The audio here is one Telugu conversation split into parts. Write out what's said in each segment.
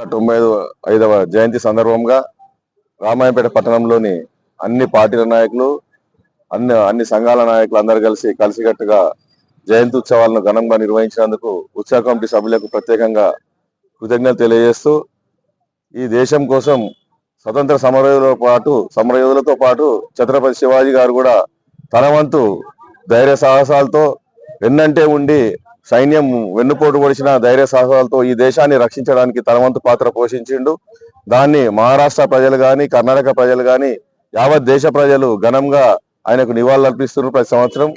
తొంభై ఐదవ జయంతి సందర్భంగా రామాయపేట పట్టణంలోని అన్ని పార్టీల నాయకులు అన్ని అన్ని సంఘాల నాయకులు అందరు కలిసి కలిసికట్టుగా జయంతి ఉత్సవాలను ఘనంగా నిర్వహించినందుకు ఉత్సవ కమిటీ సభ్యులకు ప్రత్యేకంగా కృతజ్ఞతలు తెలియజేస్తూ ఈ దేశం కోసం స్వతంత్ర సమరయోధులతో పాటు సమరయోధులతో పాటు ఛత్రపతి శివాజీ గారు కూడా తన వంతు ధైర్య సాహసాలతో వెన్నంటే ఉండి సైన్యం వెన్నుపోటు పొడిచిన ధైర్య సాహసాలతో ఈ దేశాన్ని రక్షించడానికి తనవంతు పాత్ర పోషించిండు. దాన్ని మహారాష్ట్ర ప్రజలు కానీ కర్ణాటక ప్రజలు కానీ యావత్ దేశ ప్రజలు ఘనంగా ఆయనకు నివాళులర్పిస్తున్నారు ప్రతి సంవత్సరం.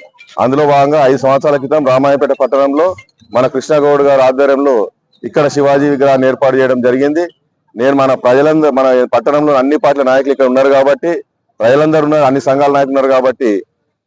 అందులో భాగంగా ఐదు సంవత్సరాల క్రితం రామాయపేట పట్టణంలో మన కృష్ణగౌడ్ గారి ఆధ్వర్యంలో ఇక్కడ శివాజీ విగ్రహాన్ని ఏర్పాటు చేయడం జరిగింది. నేను మన ప్రజలందరూ మన పట్టణంలో అన్ని పార్టీల నాయకులు ఇక్కడ ఉన్నారు కాబట్టి ప్రజలందరూ ఉన్నారు అన్ని సంఘాల నాయకులు ఉన్నారు కాబట్టి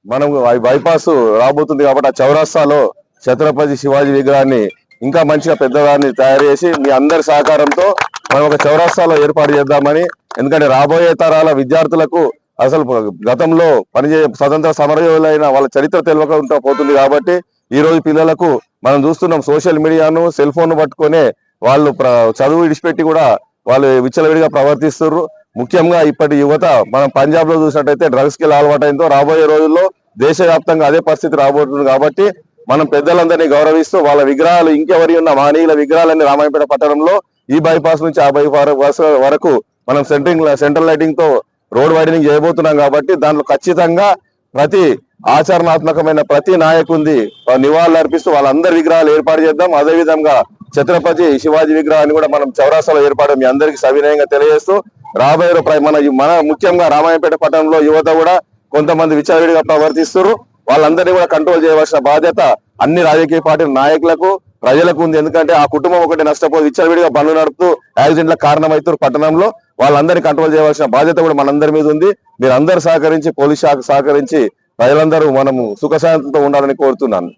మనం బైపాస్ రాబోతుంది కాబట్టి ఆ చౌరాస్తాలో ఛత్రపతి శివాజీ విగ్రహాన్ని ఇంకా మంచిగా పెద్దదాన్ని తయారు చేసి మీ అందరి సహకారంతో మనం ఒక చౌరస్తాలో ఏర్పాటు చేద్దామని ఎందుకంటే రాబోయే తరాల విద్యార్థులకు అసలు గతంలో పనిచే స్వతంత్ర సమరయోధులైన వాళ్ళ చరిత్ర తెలియకుండా పోతుంది కాబట్టి ఈ రోజు పిల్లలకు మనం చూస్తున్నాం సోషల్ మీడియాను సెల్ ఫోన్ పట్టుకునే వాళ్ళు చదువు విడిచిపెట్టి కూడా వాళ్ళు విచ్చలవిడిగా ప్రవర్తిస్తున్నారు ముఖ్యంగా ఇప్పటి యువత మనం పంజాబ్లో చూసినట్టయితే డ్రగ్స్కి అలవాటైందో రాబోయే రోజుల్లో దేశవ్యాప్తంగా అదే పరిస్థితి రాబోతుంది కాబట్టి మనం పెద్దలందరినీ గౌరవిస్తూ వాళ్ళ విగ్రహాలు ఇంకెవరి ఉన్న మానీయుల విగ్రహాలన్నీ రామాయపేట పట్టణంలో ఈ బైపాస్ నుంచి ఆ బైపాస్ వరకు మనం సెంట్రింగ్ సెంట్రల్ లైటింగ్తో రోడ్ వైడనింగ్ చేయబోతున్నాం కాబట్టి దాంట్లో ఖచ్చితంగా ప్రతి ఆచరణాత్మకమైన ప్రతి నాయకుంది నివాళులు అర్పిస్తూ వాళ్ళందరి విగ్రహాలు ఏర్పాటు చేద్దాం. అదే విధంగా ఛత్రపతి శివాజీ విగ్రహాన్ని కూడా మనం చౌరాస్తాలో ఏర్పాటు మీ అందరికీ సవినయంగా తెలియజేస్తూ రాబోయే మన మన ముఖ్యంగా రామాయపేట పట్టణంలో యువత కూడా కొంతమంది విచారవిడిగా ప్రవర్తిస్తున్నారు వాళ్ళందరినీ కూడా కంట్రోల్ చేయవలసిన బాధ్యత అన్ని రాజకీయ పార్టీల నాయకులకు ప్రజలకు ఉంది. ఎందుకంటే ఆ కుటుంబం ఒకటి నష్టపోయి విచ్చలవిడిగా బండ్లు నడుపుతూ యాక్సిడెంట్ల కారణమవుతారు పట్టణంలో వాళ్ళందరినీ కంట్రోల్ చేయవలసిన బాధ్యత కూడా మనందరి మీద ఉంది. మీరు అందరు సహకరించి పోలీస్ శాఖ సహకరించి ప్రజలందరూ మనము సుఖశాంతితో ఉండాలని కోరుతున్నాను.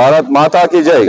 భారత్ మాతాకి జై.